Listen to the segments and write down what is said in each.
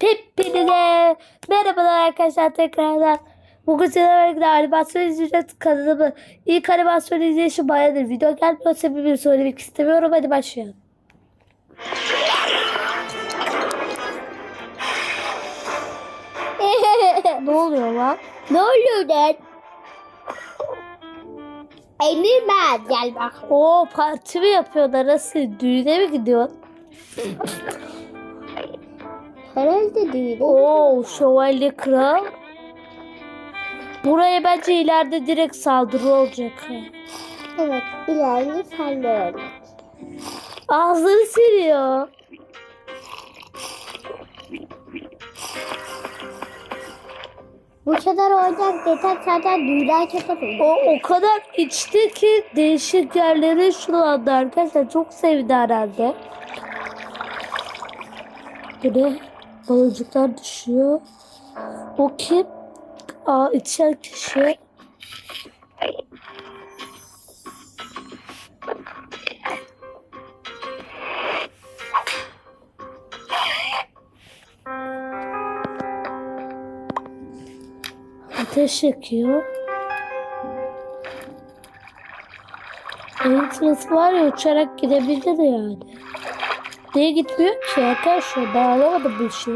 Hepinize merhabalar arkadaşlar tekrardan. Bugün sizlerle birlikte animasyon izleyeceğiz kanalımı. İlk animasyon izleyişi bayağıdır video gelmiyor sebebini söylemek istemiyorum. Hadi başlayalım. ne oluyor lan? Ne oluyor lan? Ben gel bak. Oo parti mi yapıyorlar? Nasıl? Düğüne mi gidiyor? Herhalde değil. Oo şövalye kral. Buraya bence ileride direkt saldırı olacak. Evet ileride sallıyor. Ağzını siliyor. Bu kadar olacak yeter zaten dünya kötü. O o kadar içti ki değişik yerleri şu anda arkadaşlar çok sevdi herhalde. Bu ne? Balıcıklar düşüyor. O kim? Aa içen kişi. Ateş yakıyor. Sırası var ya uçarak gidebilir yani. Niye gitmiyor ki arkadaşlar? Ben anlamadım bu işi.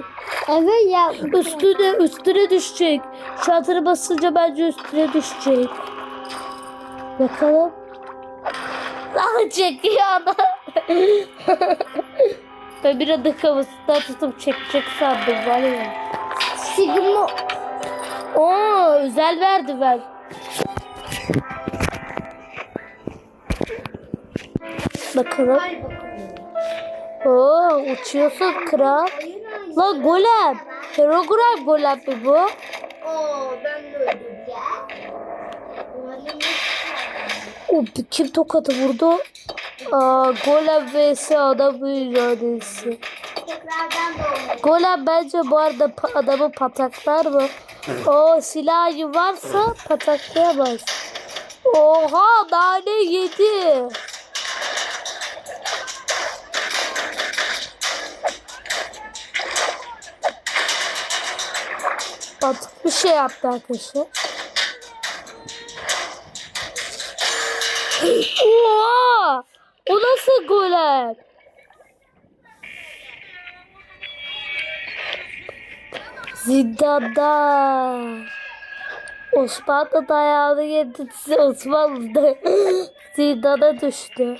Evet ya. Üstüne, üstüne düşecek. Şaltırı basınca bence üstüne düşecek. Bakalım. Lan çekiyor adam. ben bir anda kafasından tutup çekecek sandım var ya. Sigma. Oo özel verdi ben. Bakalım. Oo uçuyorsun kral. La golem. Herogram golem mi bu? Oo ben de öldüm ya. Kim tokadı vurdu? Aa, golem vs adam mücadelesi. Golem bence bu arada pa- adamı pataklar mı? O silahı varsa pataklayamaz. Oha nane yedi. Batık bir şey yaptı arkadaşlar. Oha! O nasıl golem? Zindanda. Osman da dayağını yedi. Osman da zindana düştü.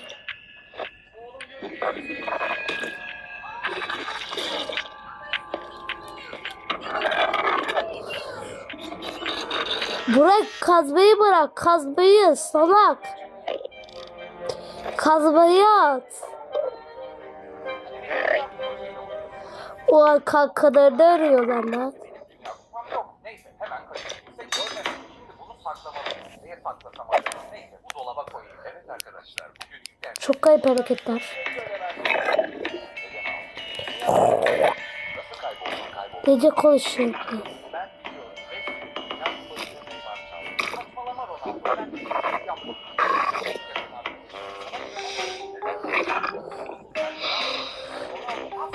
Bırak kazmayı bırak. Kazmayı salak. Kazmayı at. O kankalarını arıyorlar lan. Yok neyse hemen kaçayım. Kimse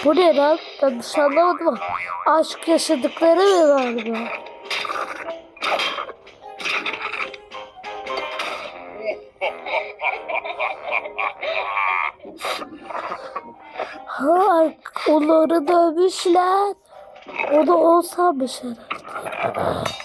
Bu ne lan? Ben bir şey anlamadım ama aşk yaşadıkları mı var bu? Ha, onları dövmüşler. O da olsamış herhalde.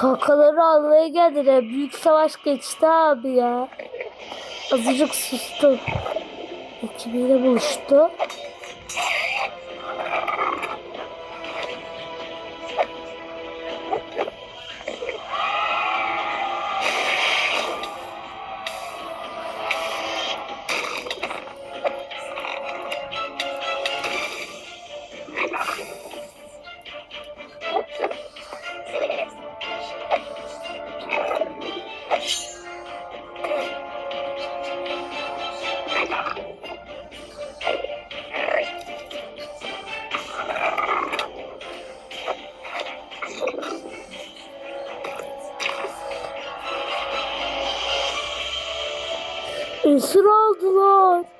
Kakaları almaya geldiler. Büyük savaş geçti abi ya. Azıcık sustum. Ekibiyle buluştu. Esir aldılar.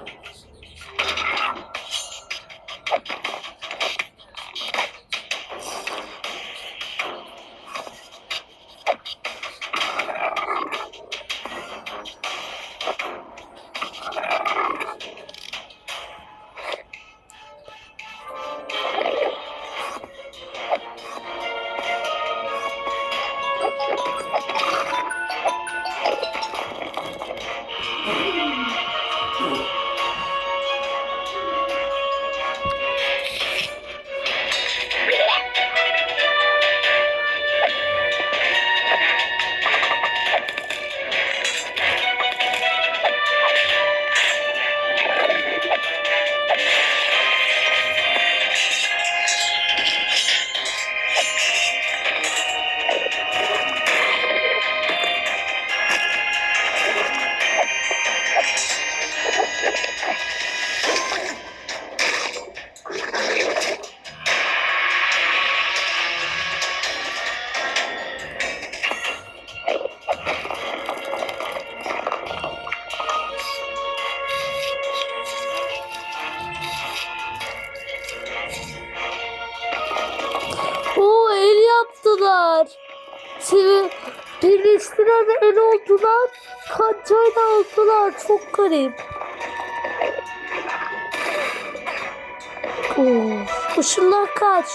el oldular. Kancayla oldular. Çok garip. Of. Işınlar kaç.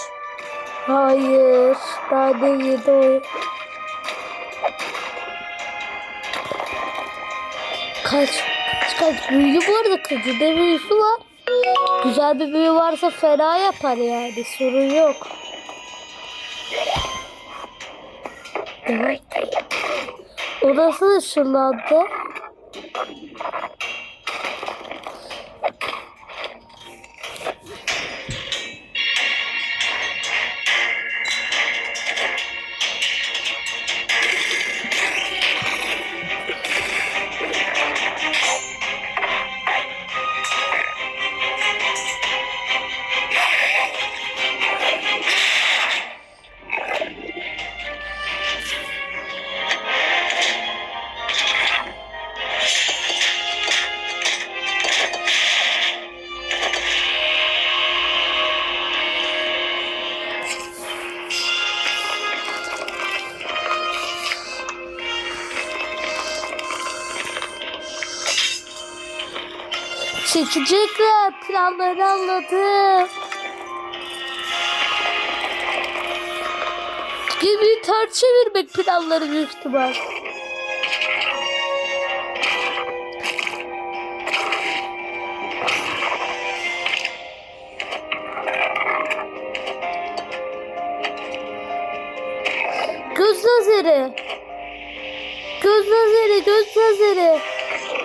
Hayır. Ben de yedi. Kaç. Kaç kaç. Büyülü bu arada kızı da büyüsü var. Güzel bir büyü varsa fena yapar yani. Sorun yok. Evet. Orası ışınlandı. Çekecekler. Planlarını anladım. Gemiyi ters çevirmek planları büyük ihtimal. Göz lazeri. Göz lazeri, göz lazeri.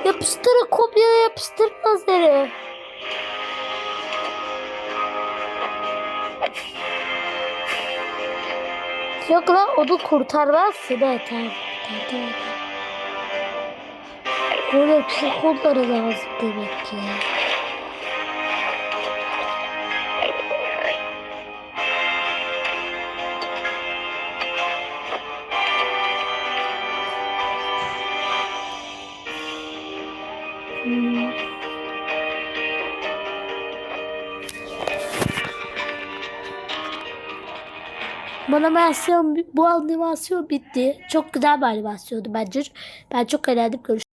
Yapıştır kopya yapıştır lazeri. Yok lan onu tamam. Tamam, tamam. Böyle psikolları lazım demek ki. Bu animasyon, bu animasyon bitti. Çok güzel bir animasyondu bence. Ben çok eğlendim. Görüşürüz.